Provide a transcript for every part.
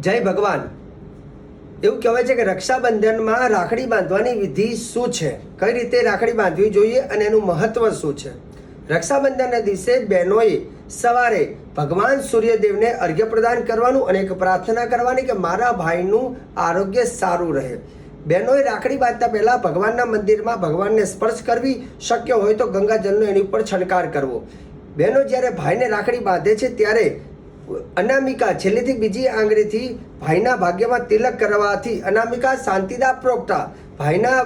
જય ભગવાન. એવું કહેવાય છે કે રક્ષાબંધનમાં રાખડી બાંધવાની વિધિ શું છે? કઈ રીતે રાખડી બાંધવી જોઈએ અને એનું મહત્વ શું છે? રક્ષાબંધનના દિવસે બહેનોએ સવારે ભગવાન સૂર્યદેવને અર્ઘ્ય પ્રદાન કરવાનું અને એક પ્રાર્થના કરવાની કે મારા ભાઈનું આરોગ્ય સારું રહે. બહેનોએ રાખડી બાંધતા પહેલાં ભગવાનના મંદિરમાં ભગવાનને સ્પર્શ કરવી શક્ય હોય તો ગંગાજળનો એની ઉપર છંટકાર કરવો. બહેનો જ્યારે ભાઈને રાખડી બાંધે છે ત્યારે અનામિકા છેલ્લેથી બીજી આંગળીથી ભાઈના ભાગ્યમાં તિલક કરવાથી અનામિકા શાંતિદા પ્રોક્તા. ભાઈના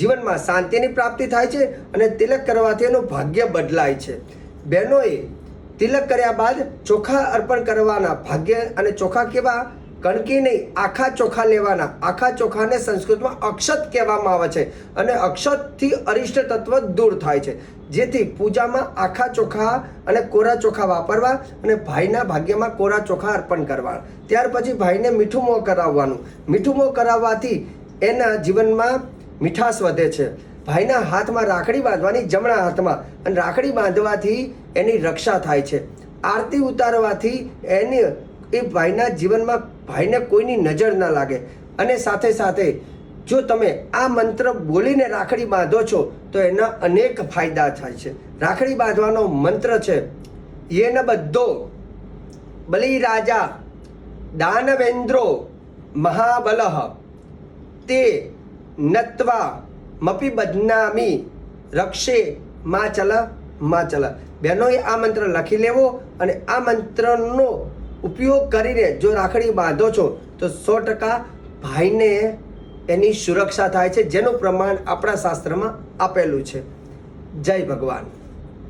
જીવનમાં શાંતિની પ્રાપ્તિ થાય છે અને તિલક કરવાથી એનું ભાગ્ય બદલાય છે. બહેનોએ તિલક કર્યા બાદ ચોખા અર્પણ કરવાના ભાગ્ય અને ચોખા કેવા? કણકી નહીં આખા ચોખા લેવાના. આખા ચોખાને સંસ્કૃતમાં અક્ષત કહેવામાં આવે છે અને અક્ષતથી અરિષ્ટ તત્વ દૂર થાય છે. જેથી પૂજામાં આખા ચોખા અને કોરા ચોખા વાપરવા અને ભાઈના ભાગ્યમાં કોરા ચોખા અર્પણ કરવા. ત્યાર પછી ભાઈને મીઠું મોં કરાવવાનું. મીઠું મોં કરાવવાથી એના જીવનમાં મીઠાશ વધે છે. ભાઈના હાથમાં રાખડી બાંધવાની જમણા હાથમાં અને રાખડી બાંધવાથી એની રક્ષા થાય છે. આરતી ઉતારવાથી એની એ ભાઈના જીવનમાં ભાઈને કોઈની નજર ન લાગે. અને સાથે સાથે જો તમે આ મંત્ર બોલીને રાખડી બાંધો છો, તો એના અનેક ફાયદા થાય છે. રાખડી બાંધવાનો મંત્ર છે, યેન બધો બલિરાજા દાનવેન્દ્રો મહાબલ તે નત્વા મપી બદનામી રક્ષે માચલ માચલ બહેનોએ આ મંત્ર લખી લેવો અને આ મંત્રનો ઉપયોગ કરીને જો રાખડી બાંધો છો, તો સો ટકા ભાઈને એની સુરક્ષા થાય છે, જેનું પ્રમાણ આપણા શાસ્ત્રમાં આપેલું છે. જય ભગવાન.